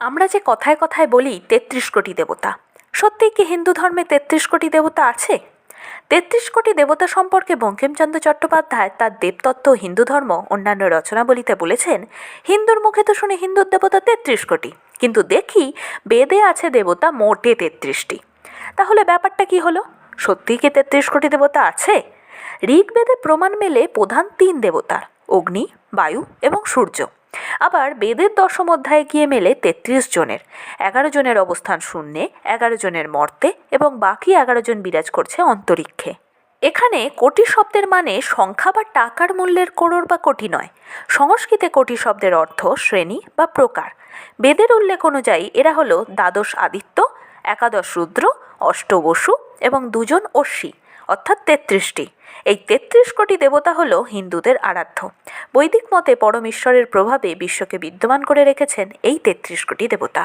আমরা যে কথায় কথায় বলি তেত্রিশ কোটি দেবতা, সত্যিই কি হিন্দু ধর্মে তেত্রিশ কোটি দেবতা আছে? তেত্রিশ কোটি দেবতা সম্পর্কে বঙ্কিমচন্দ্র চট্টোপাধ্যায় তার দেবতত্ত্ব, হিন্দু ধর্ম, অন্যান্য রচনাবলিতে বলেছেন, হিন্দুর মুখে তো শুনে হিন্দুর দেবতা তেত্রিশ কোটি, কিন্তু দেখি বেদে আছে দেবতা মোটে তেত্রিশটি। তাহলে ব্যাপারটা কি হলো? সত্যিই কি তেত্রিশ কোটি দেবতা আছে? ঋগ্বেদে প্রমাণ মেলে প্রধান তিন দেবতার, অগ্নি, বায়ু এবং সূর্য। আবার বেদের দশম অধ্যায়ে গিয়ে মেলে তেত্রিশ জনের। এগারো জনের অবস্থান শূন্যে, এগারো জনের মর্তে এবং বাকি এগারো জন বিরাজ করছে অন্তরিক্ষে। এখানে কোটি শব্দের মানে সংখ্যা বা টাকার মূল্যের করোড় বা কোটি নয়। সংস্কৃতে কোটি শব্দের অর্থ শ্রেণি বা প্রকার। বেদের উল্লেখ অনুযায়ী এরা হলো দ্বাদশ আদিত্য, একাদশ রুদ্র অষ্টবসু এবং দুজন অশ্বী, অর্থাৎ তেত্রিশটি। এই তেত্রিশ কোটি দেবতা হল হিন্দুদের আরাধ্য। বৈদিক মতে পরমেশ্বরের প্রভাবে বিশ্বকে বিদ্যমান করে রেখেছেন এই তেত্রিশ কোটি দেবতা।